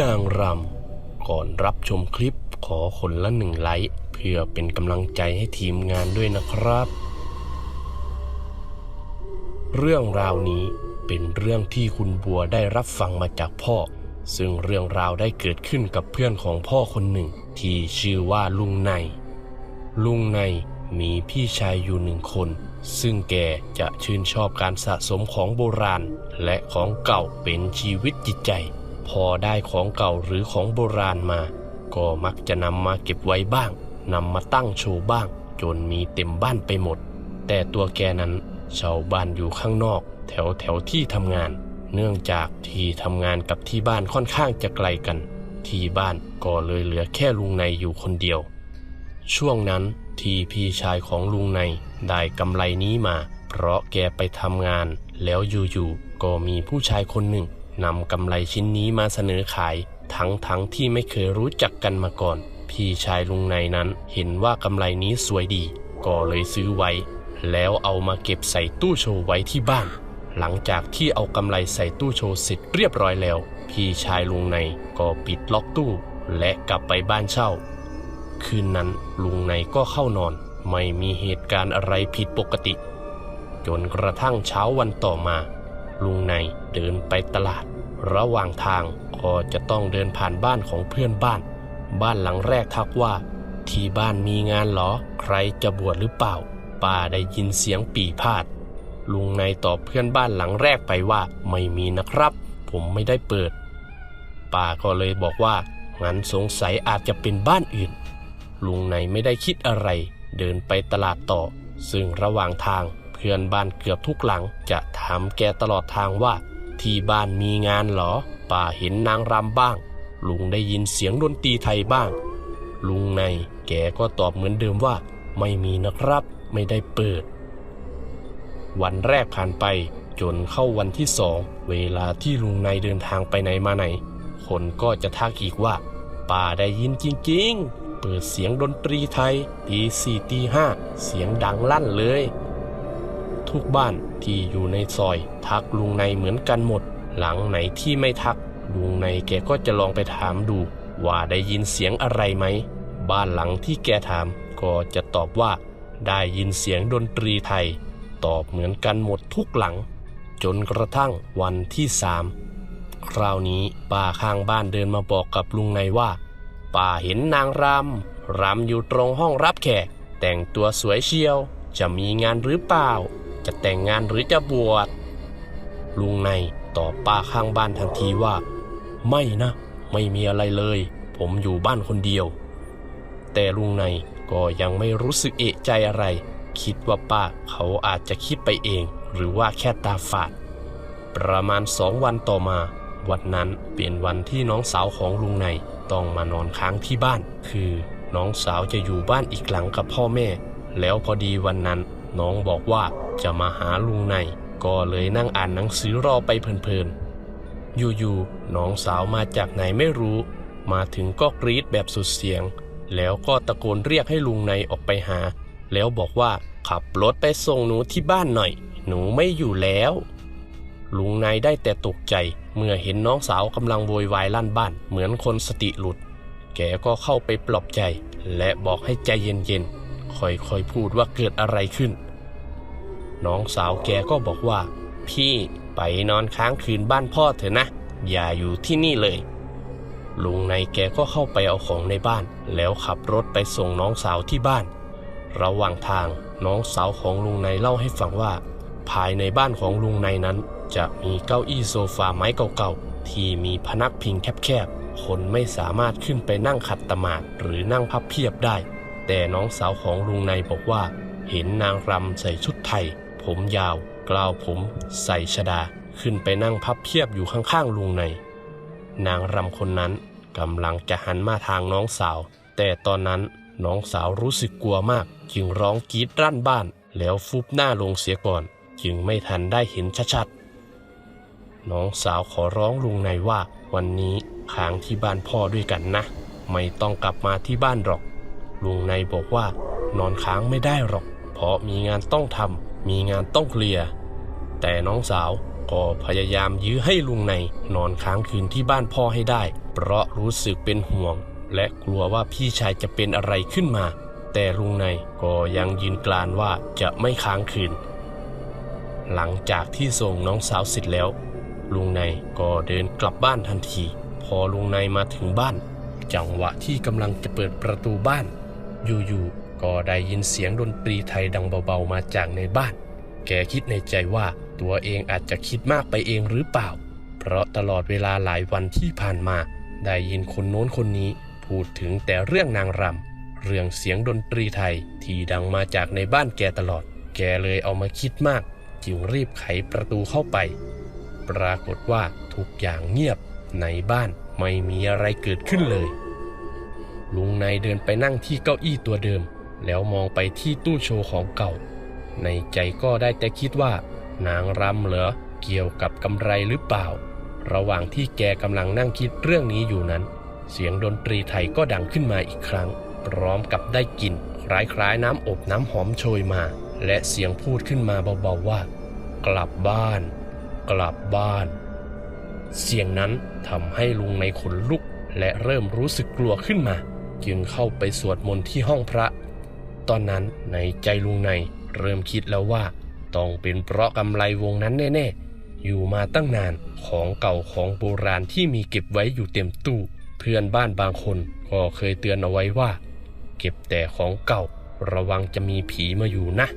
นางรำก่อนรับชมคลิปขอคนละหนึ่งไลค์เพื่อเป็นกำลังใจให้ทีมงานด้วยนะครับ เรื่องราวนี้เป็นเรื่องที่คุณบัวได้รับฟังมาจากพ่อ ซึ่งเรื่องราวได้เกิดขึ้นกับเพื่อนของพ่อคนหนึ่ง ที่ชื่อว่าลุงใน ลุงในมีพี่ชายอยู่หนึ่งคน ซึ่งแกจะชื่นชอบการสะสมของโบราณ และของเก่าเป็นชีวิตจิตใจ พอได้ของเก่าหรือของโบราณมา ก็มักจะนำมาเก็บไว้บ้างนำมาตั้งโชว์บ้าง จนมีเต็มบ้านไปหมด แต่ตัวแกนั้นช่าบ้านอยู่ข้างนอก แถวแถวที่ทำงาน เนื่องจากที่ทำงานกับที่บ้านค่อนข้างจะไกลกัน ที่บ้านก็เลยเหลือแค่ลุงในอยู่คนเดียว ช่วงนั้นที่พี่ชายของลุงในได้กำไรนี้มา เพราะแกไปทำงาน แล้วอยู่ๆก็มีผู้ชายคนหนึ่ง นำกำไรชิ้นนี้มาเสนอขาย ทั้งๆทที่ไม่เคยรู้จักกันมาก่อน พี่ชายลุงในนั้นเห็นว่ากำไรนี้สวยดี ก็เลยซื้อไว้ แล้วเอามาเก็บใส่ตู้โชว์ไว้ที่บ้าน หลังจากที่เอากำไรใส่ตู้โชว์เสร็จเรียบร้อยแล้ว พี่ชายลุงในก็ปิดล็อกตู้ และกลับไปบ้านเช่า คืนนั้นลุงในก็เข้านอน ไม่มีเหตุการณ์อะไรผิดปกติ จนกระทั่งเช้าวันต่อมา ลุงในเดินไปตลาด ระหว่างทางก็จะต้องเดินผ่านบ้านของเพื่อนบ้าน บ้านหลังแรกทักว่า ที่บ้านมีงานหรอ ใครจะบวชหรือเปล่า ป้าได้ยินเสียงปีพาด ลุงในตอบเพื่อนบ้านหลังแรกไปว่าไม่มีนะครับ ผมไม่ได้เปิด ป้าก็เลยบอกว่างั้นสงสัยอาจจะเป็นบ้านอื่น ลุงในไม่ได้คิดอะไร เดินไปตลาดต่อ ซึ่งระหว่างทาง เพื่อนบ้านเกือบทุกหลัง จะถามแกตลอดทางว่า ที่บ้านมีงานหรอ ป่าเห็นนางรำบ้าง ลุงได้ยินเสียงดนตรีไทยบ้าง ลุงในแกก็ตอบเหมือนเดิมว่า ไม่มีนะครับ ไม่ได้เปิด วันแรกผ่านไปจนเข้าวันที่สองเวลาที่ลุงในเดินทางไปไหนมาไหน คนก็จะทักอีกว่า ป่าได้ยินจริง ๆ เปิดเสียงดนตรีไทยตีสี่ตีห้าเสียงดังลั่นเลย ทุกบ้านที่อยู่ในซอย ทักลุงในเหมือนกันหมด หลังไหนที่ไม่ทัก ลุงในแกก็จะลองไปถามดู ว่าได้ยินเสียงอะไรไหม บ้านหลังที่แกถาม ก็จะตอบว่า ได้ยินเสียงดนตรีไทย ตอบเหมือนกันหมดทุกหลัง จนกระทั่งวันที่สามคราวนี้ป้าข้างบ้านเดินมาบอกกับลุงในว่าป้าเห็นนางรำรำอยู่ตรงห้องรับแขก แต่งตัวสวยเชียว จะมีงานหรือเปล่า จะแต่งงานหรือจะบวชลุงในตอบป้าข้างบ้านทันทีว่า ไม่นะ ไม่มีอะไรเลย ผมอยู่บ้านคนเดียว แต่ลุงในก็ยังไม่รู้สึกเอะใจอะไร คิดว่าป้าเขาอาจจะคิดไปเอง หรือว่าแค่ตาฝาด ประมาณสองวันต่อมา วันนั้นเป็นวันที่น้องสาวของลุงในต้องมานอนค้างที่บ้าน คือน้องสาวจะอยู่บ้านอีกหลังกับพ่อแม่ แล้วพอดีวันนั้น น้องบอกว่าจะมาหาลุงใน ก็เลยนั่งอ่านหนังสือรอไปเพลินๆ อยู่ๆ น้องสาวมาจากไหนไม่รู้ มาถึงก็กรีดแบบสุดเสียง แล้วก็ตะโกนเรียกให้ลุงในออกไปหา แล้วบอกว่าขับรถไปส่งหนูที่บ้านหน่อย หนูไม่อยู่แล้ว ลุงนายได้แต่ตกใจ เมื่อเห็นน้องสาวกำลังโวยวายลั่นบ้าน เหมือนคนสติหลุด แกก็เข้าไปปลอบใจ และบอกให้ใจเย็นๆ ค่อยๆพูดว่าเกิดอะไรขึ้น น้องสาวแกก็บอกว่า พี่ไปนอนค้างคืนบ้านพ่อเถอะนะ อย่าอยู่ที่นี่เลย ลุงในแกก็เข้าไปเอาของในบ้าน แล้วขับรถไปส่งน้องสาวที่บ้าน ระหว่างทางน้องสาวของลุงในเล่าให้ฟังว่า ภายในบ้านของลุงในนั้น จะมีเก้าอี้โซฟาไม้เก่าๆที่มีพนักพิงแคบๆคนไม่สามารถขึ้นไปนั่งขัดตมาดหรือนั่งพับเพียบได้ แต่น้องสาวของลุงในบอกว่า เห็นนางรำใส่ชุดไทย ผมยาว กล่าวผมใส่ชดา ขึ้นไปนั่งพับเพียบอยู่ข้างๆลุงใน นางรำคนนั้นกำลังจะหันมาทางน้องสาว แต่ตอนนั้นน้องสาวรู้สึกกลัวมาก จึงร้องกรีดรั่นบ้าน แล้วฟุบหน้าลงเสียก่อน จึงไม่ทันได้เห็นชัดๆ น้องสาวขอร้องลุงในว่า วันนี้ค้างที่บ้านพ่อด้วยกันนะ ไม่ต้องกลับมาที่บ้านหรอก ลุงในบอกว่านอนค้างไม่ได้หรอก เพราะมีงานต้องทำ มีงานต้องเคลียร์แต่น้องสาวก็พยายามยื้อให้ลุงในนอนค้างคืนที่บ้านพ่อให้ได้ เพราะรู้สึกเป็นห่วง และกลัวว่าพี่ชายจะเป็นอะไรขึ้นมา แต่ลุงในก็ยังยืนกรานว่าจะไม่ค้างคืน หลังจากที่ส่งน้องสาวเสร็จแล้ว ลุงในก็เดินกลับบ้านทันที พอลุงในมาถึงบ้าน จังหวะที่กำลังจะเปิดประตูบ้าน อยู่ๆ ก็ได้ยินเสียงดนตรีไทยดังเบาๆมาจากในบ้าน แกคิดในใจว่าตัวเองอาจจะคิดมากไปเองหรือเปล่า เพราะตลอดเวลาหลายวันที่ผ่านมา ได้ยินคนโน้นคนนี้ พูดถึงแต่เรื่องนางรำเรื่องเสียงดนตรีไทยที่ดังมาจากในบ้านแกตลอด แกเลยเอามาคิดมาก จึงรีบไขประตูเข้าไป ปรากฏว่าทุกอย่างเงียบในบ้านไม่มีอะไรเกิดขึ้นเลย ลุงนายเดินไปนั่งที่เก้าอี้ตัวเดิม แล้วมองไปที่ตู้โชว์ของเก่า ในใจก็ได้แต่คิดว่า นางรำเหรอเกี่ยวกับกำไรหรือเปล่า ระหว่างที่แกกำลังนั่งคิดเรื่องนี้อยู่นั้น เสียงดนตรีไทยก็ดังขึ้นมาอีกครั้ง พร้อมกับได้กลิ่นคล้ายๆน้ำอบน้ำหอมโชยมา และเสียงพูดขึ้นมาเบาๆว่า กลับบ้าน กลับบ้าน เสียงนั้นทำให้ลุงในขนลุก และเริ่มรู้สึกกลัวขึ้นมา จึงเข้าไปสวดมนต์ที่ห้องพระ ตอนนั้นในใจลุงในเริ่มคิดแล้วว่า ต้องเป็นเพราะกำไรวงนั้นแน่ๆ อยู่มาตั้งนานของเก่าของโบราณที่มีเก็บไว้อยู่เต็มตู้ เพื่อนบ้านบางคนก็เคยเตือนเอาไว้ว่า เก็บแต่ของเก่าระวังจะมีผีมาอยู่นะ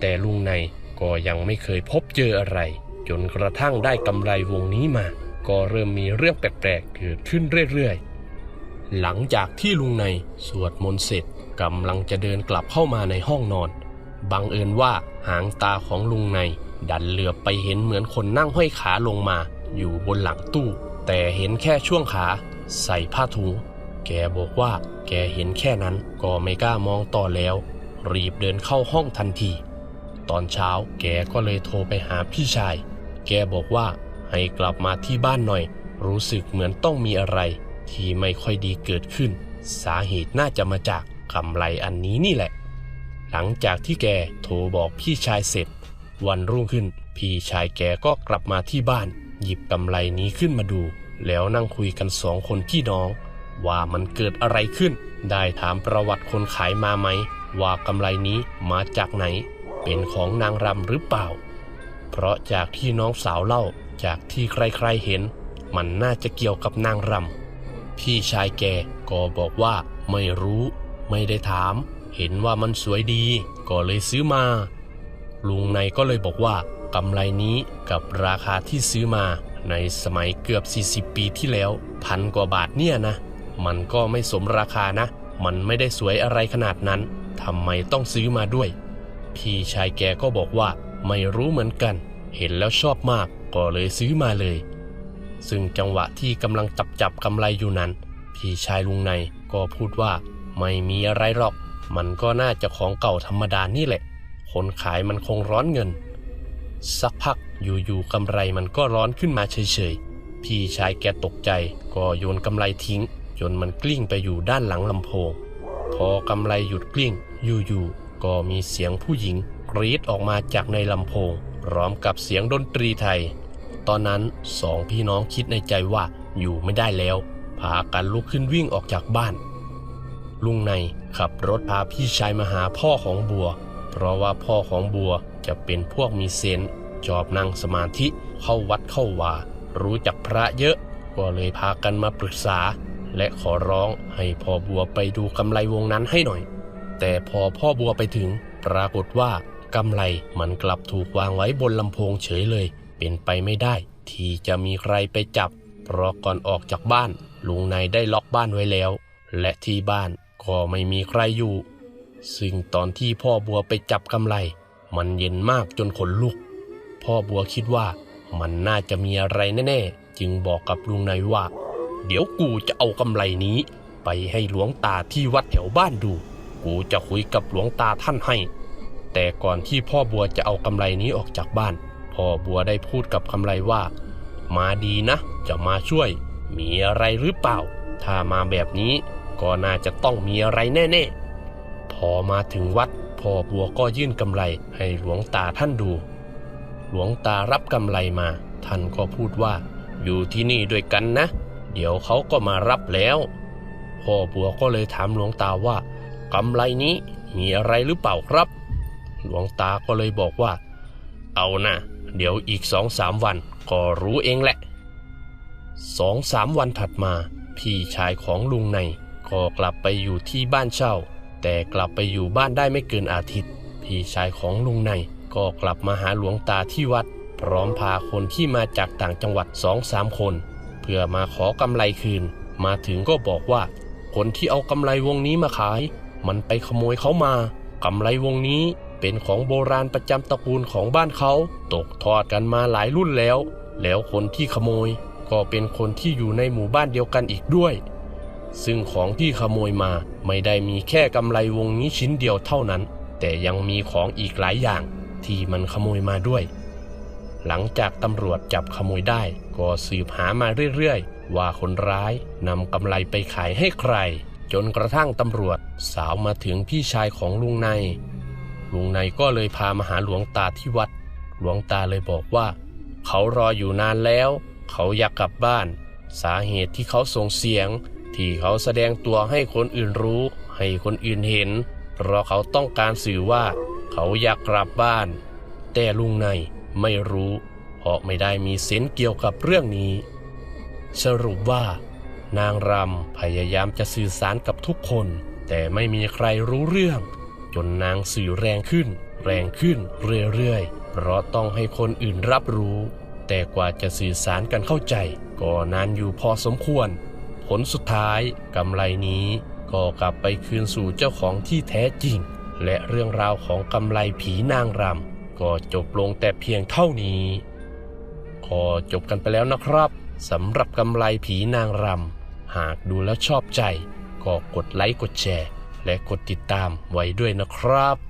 แต่ลุงในก็ยังไม่เคยพบเจออะไร จนกระทั่งได้กำไรวงนี้มา ก็เริ่มมีเรื่องแปลกๆเกิดขึ้นเรื่อยๆ หลังจากที่ลุงในสวดมนต์เสร็จ กำลังจะเดินกลับเข้ามาในห้องนอน บังเอิญว่าหางตาของลุงใน ดันเหลือบไปเห็นเหมือนคนนั่งห้อยขาลงมา อยู่บนหลังตู้ แต่เห็นแค่ช่วงขา ใส่ผ้าถุง แกบอกว่า แกเห็นแค่นั้นก็ไม่กล้ามองต่อแล้ว รีบเดินเข้าห้องทันที ตอนเช้าแกก็เลยโทรไปหาพี่ชาย แกบอกว่าให้กลับมาที่บ้านหน่อย รู้สึกเหมือนต้องมีอะไร ที่ไม่ค่อยดีเกิดขึ้น สาเหตุน่าจะมาจาก กำไรอันนี้นี่แหละ หลังจากที่แกโทรบอกพี่ชายเสร็จ วันรุ่งขึ้น พี่ชายแกก็กลับมาที่บ้าน หยิบกำไรนี้ขึ้นมาดู แล้วนั่งคุยกันสองคนพี่น้อง ว่ามันเกิดอะไรขึ้น ได้ถามประวัติคนขายมาไหม ว่ากำไรนี้มาจากไหน เป็นของนางรำหรือเปล่า เพราะจากที่น้องสาวเล่าจากที่ใครๆเห็น มันน่าจะเกี่ยวกับนางรำพี่ชายแกก็บอกว่าไม่รู้ ไม่ได้ถาม เห็นว่ามันสวยดี ก็เลยซื้อมา ลุงในก็เลยบอกว่ากำไรนี้กับราคาที่ซื้อมาในสมัยเกือบ 40 ปีที่แล้ว พันกว่าบาทเนี่ยนะ มันก็ไม่สมราคานะ มันไม่ได้สวยอะไรขนาดนั้นทำไมต้องซื้อมาด้วย พี่ชายแกก็บอกว่าไม่รู้เหมือนกัน เห็นแล้วชอบมากก็เลยซื้อมาเลย ซึ่งจังหวะที่กำลังจับจับกำไรอยู่นั้น พี่ชายลุงในก็พูดว่า ไม่มีอะไรหรอก มันก็น่าจะของเก่าธรรมดานี่แหละ คนขายมันคงร้อนเงิน สักพักอยู่ๆกำไรมันก็ร้อนขึ้นมาเฉยๆ พี่ชายแกตกใจก็โยนกำไรทิ้ง จนมันกลิ้งไปอยู่ด้านหลังลำโพง พอกำไรหยุดกลิ้ง อยู่ๆ ก็มีเสียงผู้หญิงกรีดออกมาจากในลำโพง พร้อมกับเสียงดนตรีไทย ตอนนั้นสองพี่น้องคิดในใจว่าอยู่ไม่ได้แล้ว พากันลุกขึ้นวิ่งออกจากบ้าน ลุงในขับรถพาพี่ชายมาหาพ่อของบัว เพราะว่าพ่อของบัวจะเป็นพวกมีเซนส์ชอบนั่งสมาธิเข้าวัดเข้าวา รู้จักพระเยอะ ก็เลยพากันมาปรึกษา และขอร้องให้พ่อบัวไปดูกำไรวงนั้นให้หน่อย แต่พอพ่อบัวไปถึง ปรากฏว่ากำไรมันกลับถูกวางไว้บนลำโพงเฉยเลย เป็นไปไม่ได้ ที่จะมีใครไปจับ เพราะก่อนออกจากบ้านลุงนายได้ล็อกบ้านไว้แล้ว และที่บ้าน ก็ไม่มีใครอยู่ ซึ่งตอนที่พ่อบัวไปจับกำไรมันเย็นมากจนขนลุก พ่อบัวคิดว่ามันน่าจะมีอะไรแน่ๆ จึงบอกกับลุงนายว่า เดี๋ยวกูจะเอากำไรนี้ ไปให้หลวงตาที่วัดแถวบ้านดู กูจะคุยกับหลวงตาท่านให้ แต่ก่อนที่พ่อบัวจะเอากำไรนี้ออกจากบ้าน พ่อบัวได้พูดกับกำไรว่า มาดีนะ จะมาช่วย มีอะไรหรือเปล่า ถ้ามาแบบนี้ ก็น่าจะต้องมีอะไรแน่ๆ พอมาถึงวัดพ่อบัวก็ยื่นกำไรให้หลวงตาท่านดู หลวงตารับกำไรมา ท่านก็พูดว่า อยู่ที่นี่ด้วยกันนะ เดี๋ยวเขาก็มารับแล้ว พ่อบัวก็เลยถามหลวงตาว่ากำไรนี้มีอะไรหรือเปล่าครับ หลวงตาก็เลยบอกว่า เอานะเดี๋ยวอีกสองสามวันก็รู้เองแหละสองสามวันถัดมา พี่ชายของลุงใน ก็กลับไปอยู่ที่บ้านเช่า แต่กลับไปอยู่บ้านได้ไม่เกินอาทิตย์ พี่ชายของลุงในก็กลับมาหาหลวงตาที่วัด พร้อมพาคนที่มาจากต่างจังหวัดสองสามคน เพื่อมาขอกำไรคืน มาถึงก็บอกว่า คนที่เอากำไรวงนี้มาขาย มันไปขโมยเขามากำไรวงนี้เป็นของโบราณประจำตระกูลของบ้านเขา ตกทอดกันมาหลายรุ่นแล้ว แล้วคนที่ขโมย ก็เป็นคนที่อยู่ในหมู่บ้านเดียวกันอีกด้วย ซึ่งของที่ขโมยมาไม่ได้มีแค่กำไรวงนี้ชิ้นเดียวเท่านั้น แต่ยังมีของอีกหลายอย่างที่มันขโมยมาด้วย หลังจากตำรวจจับขโมยได้ ก็สืบหามาเรื่อยๆ ว่าคนร้ายนำกำไรไปขายให้ใคร จนกระทั่งตำรวจสาวมาถึงพี่ชายของลุงในลุงในก็เลยพามาหาหลวงตาที่วัด หลวงตาเลยบอกว่า เขารออยู่นานแล้ว เขาอยากกลับบ้าน สาเหตุที่เขาส่งเสียง ที่เขาแสดงตัวให้คนอื่นรู้ ให้คนอื่นเห็น เพราะเขาต้องการสื่อว่า เขาอยากกลับบ้าน แต่ลุงในไม่รู้ เพราะไม่ได้มีเซนเกี่ยวกับเรื่องนี้ สรุปว่า นางรำพยายามจะสื่อสารกับทุกคน แต่ไม่มีใครรู้เรื่อง จนนางสื่อแรงขึ้น แรงขึ้นเรื่อยๆ เพราะต้องให้คนอื่นรับรู้ แต่กว่าจะสื่อสารกันเข้าใจ ก็นานอยู่พอสมควร ผลสุดท้ายกำไรนี้ก็กลับไปคืนสู่เจ้าของที่แท้จริง และเรื่องราวของกำไรผีนางรำก็จบลงแต่เพียงเท่านี้ขอจบกันไปแล้วนะครับสำหรับกำไรผีนางรำหากดูแล้วชอบใจ ก็กดไลค์กดแชร์ และกดติดตามไว้ด้วยนะครับ